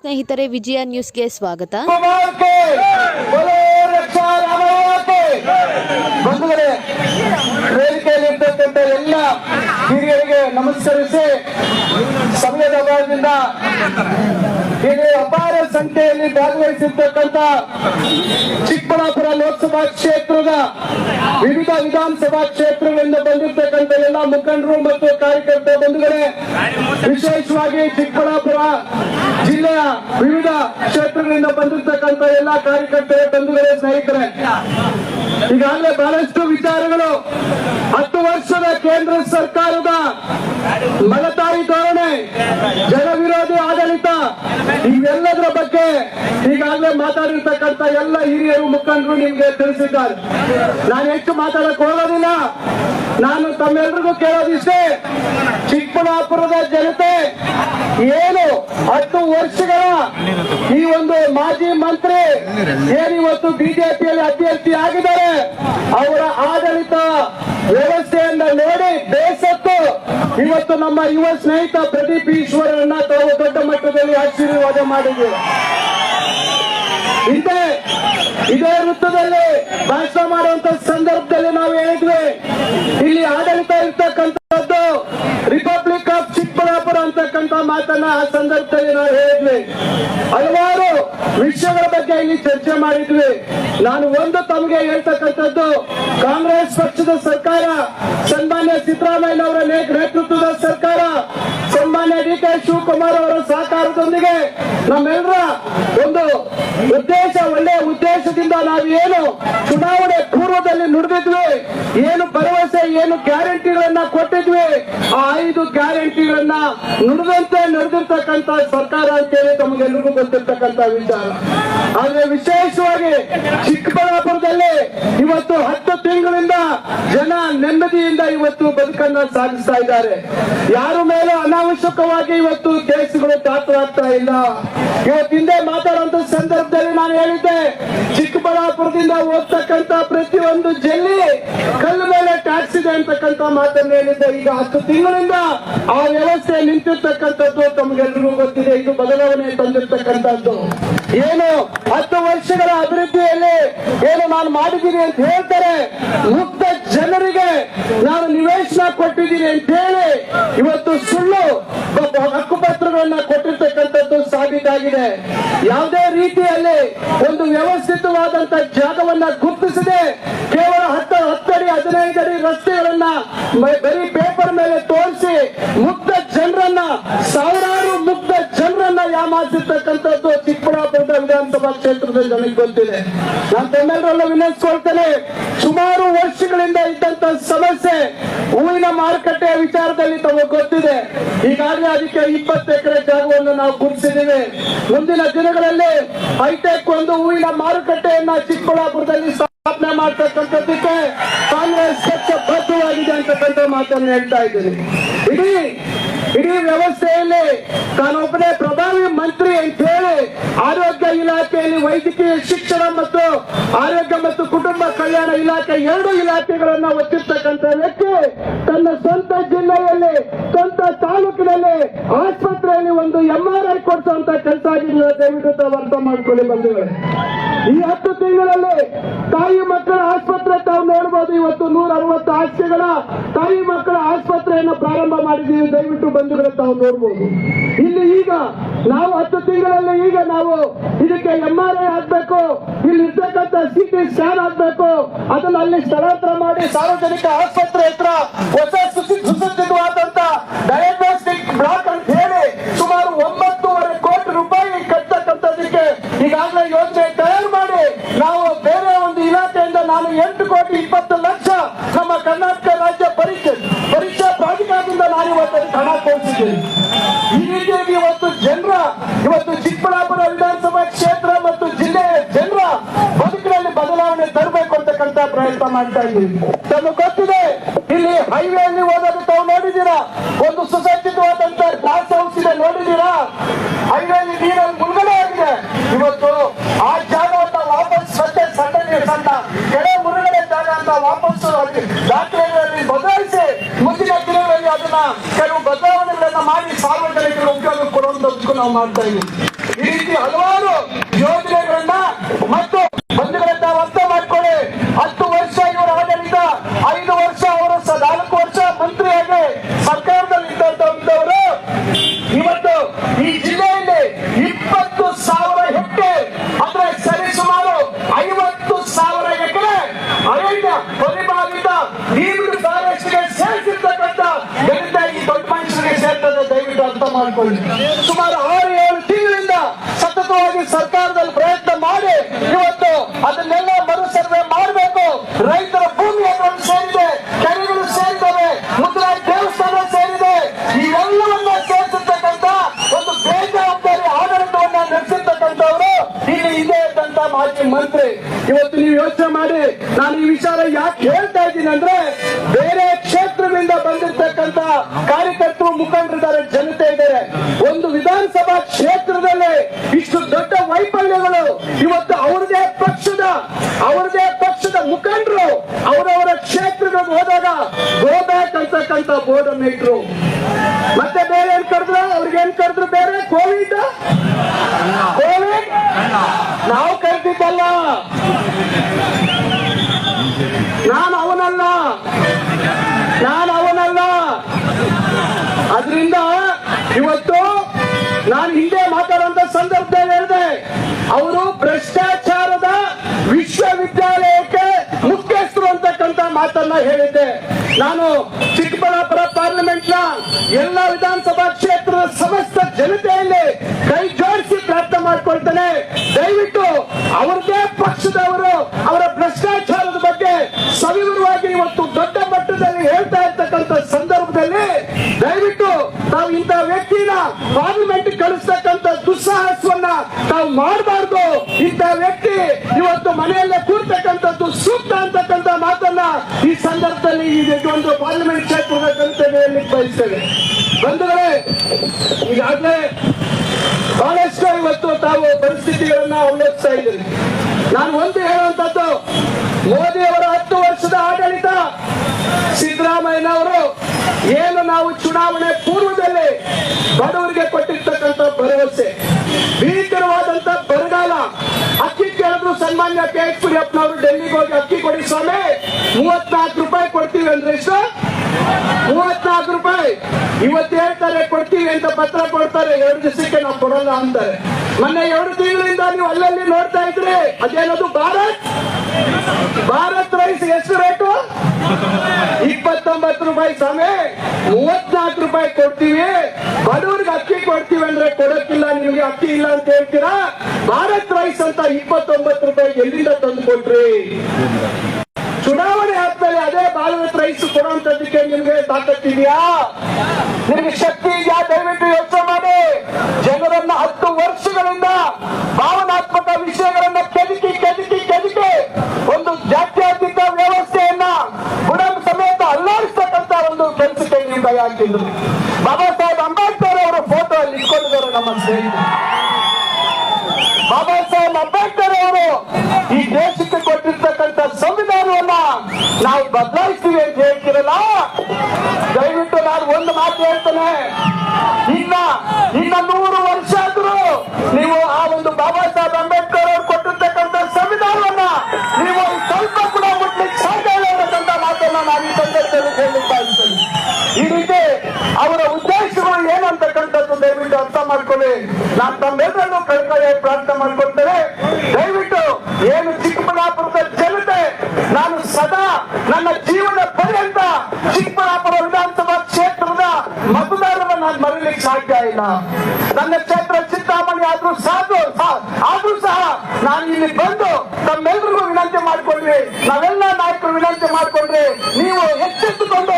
ಸ್ನೇಹಿತರೆ ವಿಜಯ ನ್ಯೂಸ್ಗೆ ಸ್ವಾಗತ. ಎಲ್ಲ ಹಿರಿಯರಿಗೆ ನಮಸ್ಕರಿಸಿ ಸಮಯದ ಇಲ್ಲಿ ಅಪಾರ ಸಂಖ್ಯೆಯಲ್ಲಿ ಭಾಗವಹಿಸಿರ್ತಕ್ಕಂಥ ಚಿಕ್ಕಬಳ್ಳಾಪುರ ಲೋಕಸಭಾ ಕ್ಷೇತ್ರದ ವಿವಿಧ ವಿಧಾನಸಭಾ ಕ್ಷೇತ್ರಗಳಿಂದ ಬಂದಿರತಕ್ಕಂಥ ಎಲ್ಲ ಮುಖಂಡರು ಮತ್ತು ಕಾರ್ಯಕರ್ತ ಬಂಧುಗಳೇ, ವಿಶೇಷವಾಗಿ ಚಿಕ್ಕಬಳ್ಳಾಪುರ ಜಿಲ್ಲೆಯ ವಿವಿಧ ಕ್ಷೇತ್ರಗಳಿಂದ ಬಂದಿರತಕ್ಕಂಥ ಎಲ್ಲ ಕಾರ್ಯಕರ್ತ ಬಂಧುಗಳೇ, ಸ್ನೇಹಿತರೆ. ಈಗಾಗಲೇ ಬಹಳಷ್ಟು ವಿಚಾರಗಳು ಹತ್ತು ವರ್ಷದ ಕೇಂದ್ರ ಸರ್ಕಾರದ ಮಲತಾಯಿ ಇವೆಲ್ಲದರ ಬಗ್ಗೆ ಈಗಾಗಲೇ ಮಾತಾಡಿರ್ತಕ್ಕಂಥ ಎಲ್ಲ ಹಿರಿಯರು ಮುಖಂಡರು ನಿಮ್ಗೆ ತಿಳಿಸಿದ್ದಾರೆ. ನಾನು ಹೆಚ್ಚು ಮಾತಾಡಕ್ ಹೋಗೋದಿಲ್ಲ. ನಾನು ತಮ್ಮೆಲ್ರಿಗೂ ಕೇಳೋದಿಷ್ಟೇ, ಚಿಕ್ಕಬಳ್ಳಾಪುರದ ಜನತೆ ಏನು ಹತ್ತು ವರ್ಷಗಳ ಈ ಒಂದು ಮಾಜಿ ಮಂತ್ರಿ ಏನಿವತ್ತು ಬಿಜೆಪಿಯಲ್ಲಿ ಅಭ್ಯರ್ಥಿ ಆಗಿದ್ದಾರೆ, ಅವರ ಆಡಳಿತ ವ್ಯವಸ್ಥೆಯನ್ನ ನೋಡಿ ಬೇಸತ್ತು ಇವತ್ತು ನಮ್ಮ ಯುವ ಸ್ನೇಹಿತ ಪ್ರದೀಪ್ ಈಶ್ವರನ್ನ ತಾವು ದೊಡ್ಡ ಮಟ್ಟದಲ್ಲಿ ಆಶೀರ್ವಾದ ಮಾಡಿದೆ ಇದೇ ಇದೇ ವೃತ್ತದಲ್ಲಿ ಭಾಷಣ ಮಾಡುವಂತ ಸಂದರ್ಭದಲ್ಲಿ ನಾವು ಹೇಳಿದ್ವಿ, ಇಲ್ಲಿ ಆಡಳಿತ ಇರ್ತಕ್ಕಂಥದ್ದು ರಿಪಬ್ಲಿಕ್ ಆಫ್ ಚಿಕ್ಕಬಳ್ಳಾಪುರ ಅಂತಕ್ಕಂಥ ಮಾತನ್ನ ಆ ಸಂದರ್ಭದಲ್ಲಿ ನಾವು ಹೇಳಿದ್ವಿ. ಹಲವಾರು ವಿಷಯಗಳ ಬಗ್ಗೆ ಇಲ್ಲಿ ಚರ್ಚೆ ಮಾಡಿದ್ವಿ. ನಾನು ಒಂದು ತಮಗೆ ಹೇಳ್ತಕ್ಕಂಥದ್ದು, ಕಾಂಗ್ರೆಸ್ ಪಕ್ಷದ ಸರ್ಕಾರ ಸನ್ಮಾನ್ಯ ಸಿದ್ದರಾಮಯ್ಯ ಅವರ ನೇತೃತ್ವದ ಸರ್ಕಾರ ಸನ್ಮಾನ್ಯ ಡಿ ಕೆ ಶಿವಕುಮಾರ್ ಅವರ ಸಹಕಾರದೊಂದಿಗೆ ನಮ್ಮೆಲ್ಲರ ಒಂದು ಉದ್ದೇಶ, ಒಳ್ಳೆಯ ಉದ್ದೇಶದಿಂದ ನಾವು ಏನು ಚುನಾವಣೆ ಪೂರ್ವದಲ್ಲಿ ನುಡಿದಿದ್ವಿ, ಏನು ಭರವಸೆ, ಏನು ಗ್ಯಾರಂಟಿಗಳನ್ನ ಕೊಟ್ಟಿದ್ವಿ, ಆ ಐದು ಗ್ಯಾರಂಟಿಗಳನ್ನ ನುಡಿದಂತೆ ನಡೆದಿರ್ತಕ್ಕಂಥ ಸರ್ಕಾರ ಅಂತೇಳಿ ತಮಗೆಲ್ಲರಿಗೂ ಗೊತ್ತಿರ್ತಕ್ಕಂಥ ವಿಚಾರ. ಆದ್ರೆ ವಿಶೇಷವಾಗಿ ಚಿಕ್ಕಬಳ್ಳಾಪುರದಲ್ಲಿ ಇವತ್ತು ಜನ ನೆಮ್ಮದಿಯಿಂದ ಇವತ್ತು ಬದುಕನ್ನ ಸಾಗಿಸ್ತಾ ಇದ್ದಾರೆ. ಯಾರ ಮೇಲೂ ಅನಾವಶ್ಯಕವಾಗಿ ಇವತ್ತು ಕೇಸುಗಳು ದಾಖಲಾಗ್ತಾ ಇಲ್ಲ. ಇವತ್ತಿಂದ ಮಾತಾಡುವಂತ ಸಂದರ್ಭದಲ್ಲಿ ನಾನು ಹೇಳಿದ್ದೆ, ಚಿಕ್ಕಬಳ್ಳಾಪುರದಿಂದ ಹೋಗ್ತಕ್ಕಂತ ಪ್ರತಿಯೊಂದು ಜಲ್ಲಿ ಕಲ್ಲು ಮೇಲೆ ಟ್ಯಾಕ್ಸ್ ಇದೆ ಅಂತಕ್ಕಂತ ಮಾತನ್ನು ಹೇಳಿದ್ದೆ. ಈಗ ಹತ್ತು ತಿಂಗಳಿಂದ ಆ ವ್ಯವಸ್ಥೆ ನಿಂತಿರ್ತಕ್ಕಂಥದ್ದು ತಮಗೆಲ್ಲರಿಗೂ ಗೊತ್ತಿದೆ. ಇದು ಬದಲಾವಣೆ ತಂದಿರ್ತಕ್ಕಂಥದ್ದು. ಏನು ಹತ್ತು ವರ್ಷಗಳ ಅಭಿವೃದ್ಧಿಯಲ್ಲಿ ಏನು ನಾನು ಮಾಡಿದ್ದೀನಿ ಅಂತ ಹೇಳ್ತಾರೆ. ಮುಕ್ತ ಜನರಿಗೆ ನಾನು ನಿವೇಶನ ಕೊಟ್ಟಿದ್ದೀನಿ ಅಂತ ಹೇಳಿ ಇವತ್ತು ಸುಳ್ಳು ಹಕ್ಕುಪತ್ರಗಳನ್ನ ಕೊಟ್ಟಿರ್ತಕ್ಕಂಥದ್ದು ಸಾಬೀತಾಗಿದೆ. ಯಾವುದೇ ರೀತಿಯಲ್ಲಿ ಒಂದು ವ್ಯವಸ್ಥಿತವಾದಂತ ಜಾಗವನ್ನ ಗುರುತಿಸದೆ ಕೇವಲ ಹತ್ತು ಹತ್ತಡಿ ಹದಿನೈದು ಅಡಿ ರಸ್ತೆಗಳನ್ನ ಬರೀ ಪೇಪರ್ ಮೇಲೆ ತೋರಿಸಿ ಮುಕ್ತ ಜನರನ್ನ, ಸಾವಿರಾರು ಮುಕ್ತ ಜನರನ್ನ ಯಾಮಾರಿಸಿರ್ತಕ್ಕಂಥದ್ದು ಚಿಕ್ಕಬಳ್ಳಾಪುರದ ಅಂತ ಕ್ಷೇತ್ರದ ಜನಕ್ಕೆ ಗೊತ್ತಿದೆ ನಾನು ತಮ್ಮೆಲ್ಲರಲ್ಲೂ ವಿನಂತಿಸ್ಕೊಳ್ತೇನೆ ಸುಮಾರು ವರ್ಷಗಳಿಂದ ಇದ್ದಂತ ಸಮಸ್ಯೆ ಹೂವಿನ ಮಾರುಕಟ್ಟೆಯ ವಿಚಾರದಲ್ಲಿ ತಮಗೆ ಗೊತ್ತಿದೆ. ಈಗಾಗಲೇ ಅದಕ್ಕೆ ಇಪ್ಪತ್ತು ಎಕರೆ ಜಾಗವನ್ನು ನಾವು ಗುರುತಿಸಿದ್ದೀವಿ. ಮುಂದಿನ ದಿನಗಳಲ್ಲಿ ಹೈಟೆಕ್ ಒಂದು ಹೂವಿನ ಮಾರುಕಟ್ಟೆಯನ್ನ ಚಿಕ್ಕಬಳ್ಳಾಪುರದಲ್ಲಿ ಸ್ಥಾಪನೆ ಮಾಡ್ತಕ್ಕಂಥದ್ದಕ್ಕೆ ಕಾಂಗ್ರೆಸ್ ಪಕ್ಷ ಬದ್ಧವಾಗಿದೆ ಅಂತಕ್ಕಂಥ ಮಾತನ್ನು ಹೇಳ್ತಾ ಇದ್ದೀನಿ. ಇಡೀ ಇಡೀ ವ್ಯವಸ್ಥೆಯಲ್ಲಿ ತಾನೊಬ್ಬನೇ ಪ್ರಧಾನಿ ಮಂತ್ರಿ ಅಂತ ಹೇಳಿ ಆರೋಗ್ಯ ಇಲಾಖೆಯಲ್ಲಿ ವೈದ್ಯಕೀಯ ಶಿಕ್ಷಣ ಮತ್ತು ಆರೋಗ್ಯ ಮತ್ತು ಕುಟುಂಬ ಕಲ್ಯಾಣ ಇಲಾಖೆ ಎರಡು ಇಲಾಖೆಗಳನ್ನ ಒತ್ತಿರ್ತಕ್ಕಂಥ ವ್ಯಕ್ತಿ ತನ್ನ ಸ್ವಂತ ಜಿಲ್ಲೆಯಲ್ಲಿ, ಸ್ವಂತ ತಾಲೂಕಿನಲ್ಲಿ ಆಸ್ಪತ್ರೆಯಲ್ಲಿ ಒಂದು ಎಂಆರ್ ಐ ಕೊಡಿಸುವಂತ ಕೆಲಸ ದಯವಿಟ್ಟು ಅರ್ಥ ಮಾಡ್ಕೊಳ್ಳಿ ಬಂಧುಗಳೇ. ಈ ಹತ್ತು ತಿಂಗಳಲ್ಲಿ ತಾಯಿ ಮಕ್ಕಳ ಆಸ್ಪತ್ರೆ ತಾವು ನೋಡಬಹುದು ಇವತ್ತು ನೂರ ಅರವತ್ತು ಆಸ್ತಿಗಳ ತಾಯಿ ಮಕ್ಕಳ ಆಸ್ಪತ್ರೆಯನ್ನು ಪ್ರಾರಂಭ ಮಾಡಿದ್ದೀವಿ, ದಯವಿಟ್ಟು ಬಂಧುಗಳೇ ತಾವು ನೋಡ್ಬೋದು. ಇಲ್ಲಿ ಈಗ ನಾವು ಹತ್ತು ತಿಂಗಳಲ್ಲಿ ಈಗ ನಾವು ಇದಕ್ಕೆ ಎಂಆರ್ ಐ ಆಗ್ಬೇಕು ಇಲ್ಲಿ ಇರ್ತಕ್ಕಂಥ ಸಿಟಿ ಸ್ಕ್ಯಾನ್ ಆಗ್ಬೇಕು ಅದನ್ನ ಅಲ್ಲಿ ಸ್ಥಳಾಂತರ ಮಾಡಿ ಸಾರ್ವಜನಿಕ ಆಸ್ಪತ್ರೆ ಹತ್ರ ಹೊಸ ಸುಸಿ- ಸುಸಜ್ಜಿತವಾದಂತ ಡಯಾಗ್ನೋಸ್ಟಿಕ್ ಬ್ಲಾಕ್ ಅಂತ ಹೇಳಿ ಸುಮಾರು ಒಂಬತ್ತೂವರೆ ಕೋಟಿ ರೂಪಾಯಿ ಕಟ್ಟತಕ್ಕಂಥದಕ್ಕೆ ಈಗಾಗಲೇ ಯೋಜನೆ ತಯಾರು ಮಾಡಿ ನಾವು ಬೇರೆ ಒಂದು ಇಲಾಖೆಯಿಂದ ನಾನು ಎಂಟು ಕೋಟಿ ಇಪ್ಪತ್ತು ಪ್ರಯತ್ನ ಮಾಡ್ತಾ ಇದ್ದೀವಿ. ತಮಗೆ ಗೊತ್ತಿದೆ, ಇಲ್ಲಿ ಹೈವೇ ಅಲ್ಲಿ ಹೋದಾಗ ತಾವು ನೋಡಿದ್ದೀರಾ? ಒಂದು ಸುಸಜ್ಜಿತವಾದಂತ ಗ್ಲಾಸ್ ಹೌಸ್ ಇದೆ, ನೋಡಿದ್ದೀರಾ? ಹೈವೇ ಅಲ್ಲಿ ನೀರಲ್ಲಿ ಮುಳುಗಡೆ ಆಗಿದೆ. ಇವತ್ತು ಆ ಜಾಗವನ್ನ ವಾಪಸ್ ಮತ್ತೆ ಸಣ್ಣ ಸಣ್ಣ ಕೆಳ ಮುಳುಗಡೆ ಜಾಗ ಅಂತ ವಾಪಸ್ ದಾಖಲೆಗಳಲ್ಲಿ ಬದಲಾಯಿಸಿ ಮುಂದಿನ ದಿನಗಳಲ್ಲಿ ಅದನ್ನ ಕೆಲವು ಬದಲಾವಣೆಗಳನ್ನ ಮಾಡಿ ಸಾರ್ವಜನಿಕರ ಉಪಯೋಗ ಕೊಡುವಂತ ನಾವು ಮಾಡ್ತಾ ಇದ್ದೀವಿ. ಈ ರೀತಿ ಹಲವಾರು ಯೋಜನೆಗಳನ್ನ ಮತ್ತು ಬಂಧುಗಳನ್ನ ತಾವು ಅರ್ಥ ಮಾಡ್ಕೊಳ್ಳಿ ಹತ್ತು ವರ್ಷ ಇವರ ಆಡಳಿತ ಐದು ವರ್ಷ ಅವರು ಸ- ನಾಲ್ಕು ವರ್ಷ ಮಂತ್ರಿಯಾಗಿ ಸರ್ಕಾರದಲ್ಲಿ ಇದ್ದಂತವರು ಇವತ್ತು ಈ ಜಿಲ್ಲೆಯಲ್ಲಿ ಇಪ್ಪತ್ತು ಸಾವಿರ ಹೆಕ್ಟೇರ್ ಅಂದ್ರೆ ಸರಿಸುಮಾರು ಐವತ್ತು ಸಾವಿರ ಎಕರೆ ಅರಣ್ಯ ಪರಿಪಾಲಿತ ನೀರು ಫಾರೆಸ್ಟ್ಗೆ ಸೇರಿಸಿರ್ತಕ್ಕಂಥ ಗಣಿತ ಈ ದೊಡ್ಡ ಮನುಷ್ಯರಿಗೆ ಸೇರ್ತದೆ ಮಾಡ್ಕೊಳ್ಳಿ ಸುಮಾರು ಆರು, ಏಳು ತಿಂಗಳಿಂದ ಸತತವಾಗಿ ಸರ್ಕಾರದಲ್ಲಿ ಪ್ರಯತ್ನ ಮಾಡಿ ಇವತ್ತು ಅದನ್ನೆಲ್ಲ ಮರು ಸರ್ವೆ ಮಾಡಬೇಕು. ರೈತರ ಭೂಮಿ ಅದನ್ನು ಸೇರಿದೆ, ಕೆರೆಗಳು ಸೇರಿದ್ದಾವೆ ಮುದ್ರಾ ದೇವಸ್ಥಾನ ಸೇರಿದೆ. ಇವೆಲ್ಲವನ್ನ ಸೇರಿಸಿರ್ತಕ್ಕಂಥ ಒಂದು ಬೇಜವಾಬ್ದಾರಿ ಆಡಳಿತವನ್ನ ನಡೆಸಿರ್ತಕ್ಕಂಥವರು ಇಲ್ಲಿ ಇದೆ ಅಂತ ಮಾಜಿ ಮಂತ್ರಿ. ಇವತ್ತು ನೀವು ಯೋಚನೆ ಮಾಡಿ, ನಾನು ಈ ವಿಚಾರ ಯಾಕೆ ಹೇಳ್ತಾ ಇದ್ದೀನಿ ಅಂದ್ರೆ ಬೇರೆ ಕ್ಷೇತ್ರದಿಂದ ಬಂದಿರ್ತಕ್ಕಂಥ ಕಾರ್ಯಕರ್ತರು ಮುಖಂಡರಿದ್ದಾರೆ ಜನತೆ ಇದ್ದಾರೆ ಒಂದು ವಿಧಾನಸಭಾ ಕ್ಷೇತ್ರದಲ್ಲಿ ಇಷ್ಟು ದೊಡ್ಡ ವೈಫಲ್ಯಗಳು ಇವತ್ತು ಅವ್ರದೇ ಪಕ್ಷದ ಅವ್ರದೇ ಪಕ್ಷದ ಮುಖಂಡರು ಅವರವರ ಕ್ಷೇತ್ರಗಳಿಗೆ ಹೋದಾಗ ಗೋ ಅಂತಕ್ಕಂಥ ಬೋರ್ಡ್ ಅನ್ನು ಇಟ್ರು? ಮತ್ತೆ ಬೇರೆ ಏನ್ ಕರೆದ್ರು? ಅವ್ರಿಗೆ ಏನ್ ಕರೆದ್ರು ಬೇರೆ? ಕೋವಿಡ್? ಕೋವಿಡ್? ನಾವು ಕರೆದಿದ್ದಲ್ಲ ನಾನು ಅವನಲ್ಲ. ನಾನು ಅವನಲ್ಲ. ಅದರಿಂದ ಇವತ್ತು ನಾನು ಮಾತನ್ನ ಹೇಳಿದ್ದೆ. ನಾನು ಚಿಕ್ಕಬಳ್ಳಾಪುರ ಪಾರ್ಲಿಮೆಂಟ್ನ ಎಲ್ಲ ವಿಧಾನಸಭಾ ಕ್ಷೇತ್ರದ ಸಮಸ್ತ ಜನತೆಯಲ್ಲಿ ಕೈ ಜೋಡಿಸಿ ಪ್ರಾರ್ಥನೆ ಮಾಡ್ಕೊಳ್ತೇನೆ ದಯವಿಟ್ಟು ಅವ್ರದೇ ಪಕ್ಷದವರು ಅವರ ಭ್ರಷ್ಟಾಚಾರದ ಬಗ್ಗೆ ಸವಿವರವಾಗಿ ಇವತ್ತು ದೊಡ್ಡ ಮಟ್ಟದಲ್ಲಿ ಹೇಳ್ತಾ ಇರ್ತಕ್ಕಂಥ ಸಂದರ್ಭದಲ್ಲಿ ದಯವಿಟ್ಟು ತಾವು ಇಂಥ ವ್ಯಕ್ತಿನ ಪಾರ್ಲಿಮೆಂಟ್ ಕಳಿಸ್ತಕ್ಕಂಥ ದುಸ್ಸಾಹಸವನ್ನ ತಾವು ಮಾಡಬಾರ್ದು ಇಂಥ ವ್ಯಕ್ತಿ ಇವತ್ತು ಮನೆಯಲ್ಲೇ ಕೂರ್ತಕ್ಕಂಥದ್ದು ಸೂಕ್ತ ಅಂತಕ್ಕಂಥ ಮಾತನ್ನ ಈ ಸಂದರ್ಭದಲ್ಲಿ ಈ ಒಂದು ಪಾರ್ಲಿಮೆಂಟ್ ಕ್ಷೇತ್ರದ ಜನತೆಗೆ ಹೇಳಲಿಕ್ಕೆ ಬಯಸ್ತೇವೆ ಬಂಧುಗಳೇ ಈಗಾಗಲೇ ಬಹಳಷ್ಟು ಇವತ್ತು ತಾವು ಪರಿಸ್ಥಿತಿಗಳನ್ನ ಅವಲೋಕಿಸ್ತಾ ಇದ್ದೀರಿ. ನಾನು ಒಂದು ಹೇಳುವಂತದ್ದು ಮೋದಿ ಅವರ ಹತ್ತು ವರ್ಷದ ಆಡಳಿತ, ಸಿದ್ದರಾಮಯ್ಯನವರು ಏನು ನಾವು ಚುನಾವಣೆ ಪೂರ್ವದಲ್ಲಿ ಬಡವರಿಗೆ ಕೊಟ್ಟಿರ್ತಕ್ಕಂಥ ಭರವಸೆ ಭೀಕರವಾದಂತ ಬರಗಾಲ, ಅಕ್ಕಿ ಕೇಳಿದ್ರು ಸನ್ಮಾನ್ಯ ಕೆ ಎಚ್ ಪುರಿಯಪ್ಪನವರು ಡೆಲ್ಲಿಗೆ ಹೋಗಿ ಅಕ್ಕಿ ಕೊಡಿ ಸ್ವಾಮಿ, ಮೂವತ್ನಾಲ್ಕು ರೂಪಾಯಿ ಕೊಡ್ತೀವಿ ಅಂದ್ರೆ ಎಷ್ಟು? ಮೂವತ್ನಾಲ್ಕು ಇವತ್ತು ಹೇಳ್ತಾರೆ ಕೊಡ್ತೀವಿ ಅಂತ ಪತ್ರ ಕೊಡ್ತಾರೆ, ಎರಡು ದಿವಸಕ್ಕೆ ನಾವು ಕೊಡಲ್ಲ ಅಂತಾರೆ. ಮೊನ್ನೆ ಎರಡು ತಿಂಗಳಿಂದ ನೀವು ಅಲ್ಲಲ್ಲಿ ನೋಡ್ತಾ ಇದ್ರಿ, ಅದೇನದು, ಭಾರತ್? ಭಾರತ್ ರೈಸ್ ಎಷ್ಟು ರೇಟು? ಇಪ್ಪತ್ತೊಂಬತ್ತು ರೂಪಾಯಿ ಸ್ವಾಮಿ. ಮೂವತ್ನಾಲ್ಕು ರೂಪಾಯಿ ಕೊಡ್ತೀವಿ. ಬಡವ್ರಿಗೆ ಅಕ್ಕಿ ಕೊಡ್ತೀವಿ ಅಂದ್ರೆ ಕೊಡಕ್ಕಿಲ್ಲ, ನಿಮ್ಗೆ ಅಕ್ಕಿ ಇಲ್ಲ ಅಂತ ಹೇಳ್ತೀರಾ? ಭಾರತ್ ರೈಸ್ ಅಂತ ಇಪ್ಪತ್ತೊಂಬತ್ತು ರೂಪಾಯಿ ಎಲ್ಲಿಂದ ತಂದು ಕೊಟ್ರಿ? ಚುನಾವಣೆ ಅದೇ ಬಾಲ್ಯ ಪ್ರೈಸ್ ಕೊಡುವಂತದಕ್ಕೆ ನಿಮ್ಗೆ ತಾಕತ್ತಿದ್ಯಾ ನಿಮ್ಗೆ ಶಕ್ತಿ ಇದೆಯಾ? ದಯವಿಟ್ಟು ಯೋಚನೆ ಮಾಡಿ. ಜನರನ್ನ ಹತ್ತು ವರ್ಷಗಳಿಂದ ಭಾವನಾತ್ಮಕ ವಿಷಯಗಳನ್ನ ಕೆದಕಿ ಕೆದಕಿ ಕೆದಕಿ ಒಂದು ಜಾತ್ಯತೀತ ವ್ಯವಸ್ಥೆಯನ್ನ ಗುಣ ಸಮೇತ ಅಲ್ಲಾಡಿಸ್ತಕ್ಕಂತ ಒಂದು ಕೆಲಸಕ್ಕೆ ನೀವು ಕೈ ಹಾಕಿದ್ರು. ಬಾಬಾ ಸಾಹೇಬ್ ಅಂಬೇಡ್ಕರ್ ಅವರ ಫೋಟೋ ಅಲ್ಲಿ ಇಟ್ಕೊಂಡಿದ್ದಾರೆ ನಮ್ಮ ಸ್ನೇಹಿತರು. ಬಾಬಾ ಸಾಹೇಬ್ ಅಂಬೇಡ್ಕರ್ ಅವರು ಈ ಸಂವಿಧಾನವನ್ನ ನಾವು ಬದಲಾಯಿಸ್ತೀವಿ ಅಂತ ಹೇಳ್ತೀರಲ್ಲ? ದಯವಿಟ್ಟು ನಾನು ಒಂದು ಮಾತು ಹೇಳ್ತೇನೆ. ಇನ್ನ ಇನ್ನ ನೂರು ವರ್ಷ ಆದ್ರೂ ನೀವು ಆ ಒಂದು ಬಾಬಾ ಸಾಹೇಬ್ ಅಂಬೇಡ್ಕರ್ ಅವರು ಕೊಟ್ಟಿರ್ತಕ್ಕಂಥ ಸಂವಿಧಾನವನ್ನ ನೀವು ಸ್ವಲ್ಪ ಕೂಡ ಮುಟ್ಲಿಕ್ಕೆ ಸಾಧ್ಯ ಇಲ್ಲ ಅನ್ನತಕ್ಕಂಥ ಮಾತನ್ನ ನಾನು ಈ ಸಂದರ್ಭದಲ್ಲಿ ಹೇಳಲಿಕ್ಕೆ ಬಯಸ್ತೇನೆ ಈ ರೀತಿ ಅವರ ಉದ್ದೇಶಗಳು ಏನಂತಕ್ಕಂಥದ್ದು ದಯವಿಟ್ಟು ಅರ್ಥ ಮಾಡ್ಕೊಳ್ಳಿ ನಾನು ತಮ್ಮೆಲ್ಲರನ್ನು ಕಳ್ಕೊಳ್ಳಿ ಪ್ರಾರ್ಥನೆ ಮಾಡ್ಕೊಳ್ತೇನೆ ದಯವಿಟ್ಟು ಏನು ಚಿಕ್ಕಬಳ್ಳಾಪುರದ ಜನತೆ ನಾನು ಸದಾ ನನ್ನ ಜೀವನ ಪರ್ಯಂತ ಚಿಕ್ಕಬಳ್ಳಾಪುರ ವಿಧಾನಸಭಾ ಕ್ಷೇತ್ರದ ಮತದಾರರ ನಾನು ಮರೀಲಿಕ್ಕೆ ಸಾಧ್ಯ ಇಲ್ಲ. ನನ್ನ ಕ್ಷೇತ್ರ ಚಿಂತಾಮಣಿ ಆದ್ರೂ ಸಾಕು ಸಾ- ಆದ್ರೂ ಸಹ ನಾನು ಇಲ್ಲಿ ಬಂದು ತಮ್ಮೆಲ್ಲರಿಗೂ ವಿನಂತಿ ಮಾಡಿಕೊಂಡ್ವಿ. ನಾವೆಲ್ಲ ನಾಯಕರು ವಿನಂತಿ ಮಾಡಿಕೊಂಡ್ರಿ ನೀವು ಎಚ್ಚೆತ್ತುಕೊಂಡು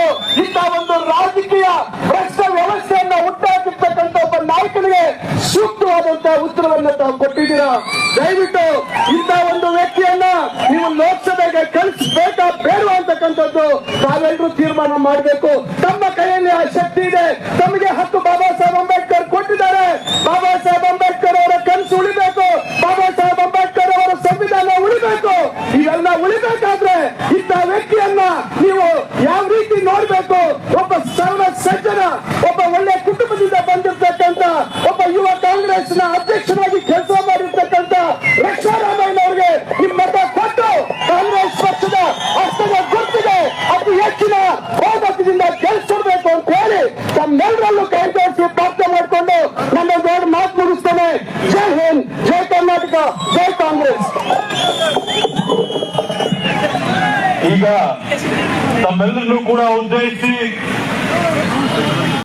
ಮಾಡಬೇಕು. ತಮ್ಮ ಕೈಯಲ್ಲಿ ಆ ಶಕ್ತಿ ಇದೆ ತಮಗೆ ಹಕ್ಕು ಬಾಬಾ ಸಾಹೇಬ್ ಅಂಬೇಡ್ಕರ್ ಕೊಟ್ಟಿದ್ದಾರೆ ಬಾಬಾ ಸಾಹೇಬ್ ಅಂಬೇಡ್ಕರ್ ಅವರ ಕನಸು ಉಳಿಬೇಕು ಬಾಬಾ ಸಾಹೇಬ್ ಅಂಬೇಡ್ಕರ್ ಅವರ ಸಂವಿಧಾನ ಉಳಿಬೇಕು ಇವೆಲ್ಲ ಉಳಿಬೇಕಾದ್ರೆ ಇಂಥ ವ್ಯಕ್ತಿಯನ್ನ ನೀವು ಯಾವ ರೀತಿ ನೋಡ್ಬೇಕು ಒಬ್ಬ ಸರ್ವ ಸಜ್ಜನ ಒಬ್ಬ ಒಳ್ಳೆ ಕುಟುಂಬದಿಂದ ಬಂದಿರ್ತಕ್ಕಂಥ ಒಬ್ಬ ಯುವ ಕಾಂಗ್ರೆಸ್ನ ಅಧ್ಯಕ್ಷನಾಗಿ ರಕ್ಷಾರಾಮಯ್ಯನವರಿಗೆ ನಿಮ್ಮ ಮತ ಕೊಟ್ಟು ಕಾಂಗ್ರೆಸ್ ಪಕ್ಷದ ಹಸ್ತದ ಗುರುತಿಗೆ ಅತಿ ಹೆಚ್ಚಿನ ಬಹುಮತದಿಂದ ಗೆಲ್ಸಿಡ್ಬೇಕು ಅಂತ ಹೇಳಿ ತಮ್ಮೆಲ್ಲರಲ್ಲೂ ಕೈ ಜೋಡಿಸಿ ಪ್ರಾರ್ಥನೆ ಮಾಡಿಕೊಂಡು ನನ್ನ ದೊಡ್ಡ ಮಾತು ಮುಗಿಸ್ತೇನೆ ಜೈ ಹಿಂದ್ ಜೈ ಕರ್ನಾಟಕ ಜೈ ಕಾಂಗ್ರೆಸ್ ಈಗ ತಮ್ಮೆಲ್ಲರನ್ನೂ ಕೂಡ ಉದ್ದೇಶಿಸಿ